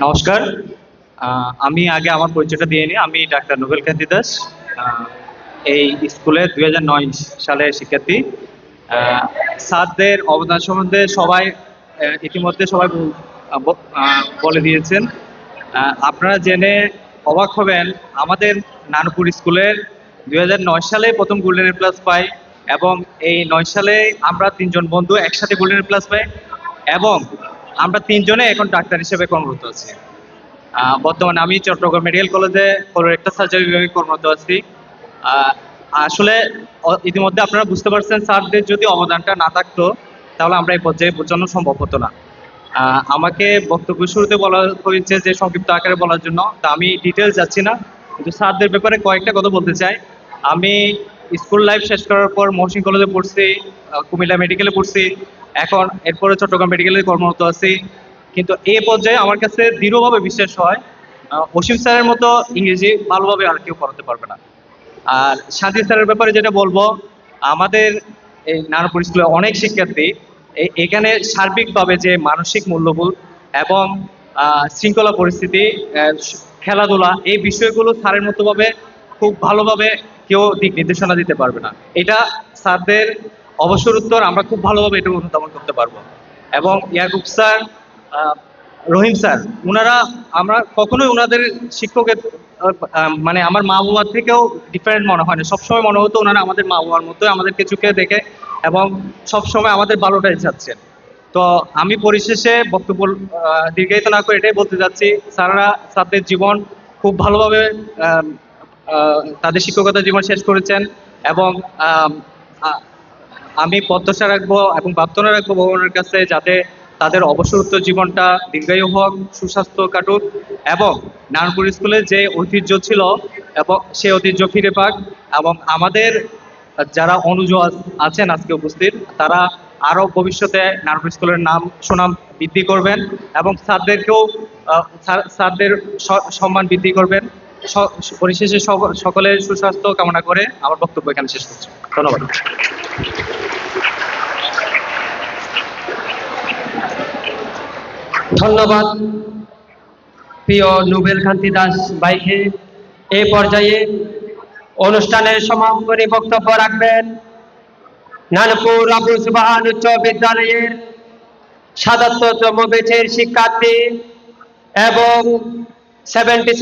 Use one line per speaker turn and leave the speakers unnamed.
নমস্কার। আমি আগে আমার পরিচয়টা দিয়ে নিই। আমি ডাক্তার নোবেল কান্তি দাস এই স্কুলে দুই সালের শিক্ষার্থী। স্যারদের অবদান সম্বন্ধে সবাই ইতিমধ্যে সবাই বল- দিয়েছেন। আপনারা জেনে অবাক হবেন, আমাদের নানপুর স্কুলের দুই সালে প্রথম গোল্ডেন প্লাস পাই এবং এই নয় সালে আমরা তিনজন বন্ধু একসাথে গোল্ডেন প্লাস পাই এবং আমরা তিনজনে এখন ডাক্তার হিসেবে কর্মরত আছি। বর্তমানে আমি চট্টগ্রাম মেডিকেল কলেজে কোলোরেক্টাল সার্জারি বিভাগে কর্মরত আছি। আসলে ইতিমধ্যে আপনারা বুঝতে পারছেন, স্যারদের যদি অবদানটা না থাকতো, তাহলে আমরা এই পর্যায়ে পৌঁছানো সম্ভব হতো না। আমাকে বক্তব্য শুরুতে বলা হয়েছে যে সংক্ষিপ্ত আকারে বলার জন্য, তা আমি ডিটেলস যাচ্ছি না। কিন্তু স্যারদের ব্যাপারে কয়েকটা কথা বলতে চাই। আমি স্কুল লাইফ শেষ করার পর মহসিন কলেজে পড়ছি কুমিল্লা মেডিকেলে পড়ছি। এখন এরপরে চট্টগ্রাম মেডিকেলে কর্মরত আছি। কিন্তু এই পর্যায়ে আমার কাছে দৃঢ়ভাবে বিশ্বাস হয় অসীম স্যারের মতো ইংরেজি ভালোভাবে আর কেউ পড়াতে পারবে না। আর শান্তি স্যারের ব্যাপারে যেটা বলব, আমাদের এই নানাপুর স্কুলে অনেক শিক্ষার্থী, এ- এখানে সার্বিকভাবে যে মানসিক মূল্যবোধ এবং শৃঙ্খলা পরিস্থিতি খেলাধুলা, এই বিষয়গুলো স্যারের মতো ভাবে খুব ভালোভাবে কেউ দিক নির্দেশনা দিতে পারবে না। এটা স্যারদের অবসর উত্তর আমরা খুব ভালোভাবে এটা অনুধাবন করতে পারব। এবং ইয়াকুব স্যার রহিম স্যার ওনারা আমরা কখনোই ওনাদের শিক্ষকের মানে আমার মা বাবার থেকেও ডিফারেন্ট মনে হয় না। সবসময় মনে হতো ওনারা আমাদের মা বাবার মতো আমাদেরকে চোখে দেখে এবং সবসময় আমাদের ভালোটাই চাচ্ছেন। তো আমি পরিশেষে বক্তব্য দীর্ঘায়িত না করে এটাই বলতে যাচ্ছি, স্যাররা, স্যারদের জীবন খুব ভালোভাবে তাদের শিক্ষকতা জীবন শেষ করেছেন এবং আম, প্রত্যাশা রাখব এবং প্রার্থনা রাখব ভগবানের কাছে যাতে তাদের অবসরোত্তর জীবনটা দীর্ঘায়ু হোক সুস্বাস্থ্য কাটুক এবং নারায়ণপুর স্কুলে যে ঐতিহ্য ছিল এবং সেই ঐতিহ্য ফিরে পাক এবং আমাদের যারা অনুজ আছেন আজকে উপস্থিত তারা আরও ভবিষ্যতে নারায়ণপুর স্কুলের নাম সুনাম বৃদ্ধি করবেন এবং স্যারদেরকেও স্যারদের সম্মান বৃদ্ধি করবেন। পরিশেষে সক- সকলের সুস্বাস্থ্য কামনা করে আমার বক্তব্য এখানে শেষ করছি। ধন্যবাদ।
ধন্যবাদ। প্রিয় নোবেল কান্তি দাস ভাইকে এ পর্যায়ে অনুষ্ঠানের সমাপনী বক্তব্য রাখবেন। নানপুর আবু সুবাহান উচ্চ বিদ্যালয়ের সাতাত্তরতম বেচের শিক্ষার্থী এবং সেভেন্টি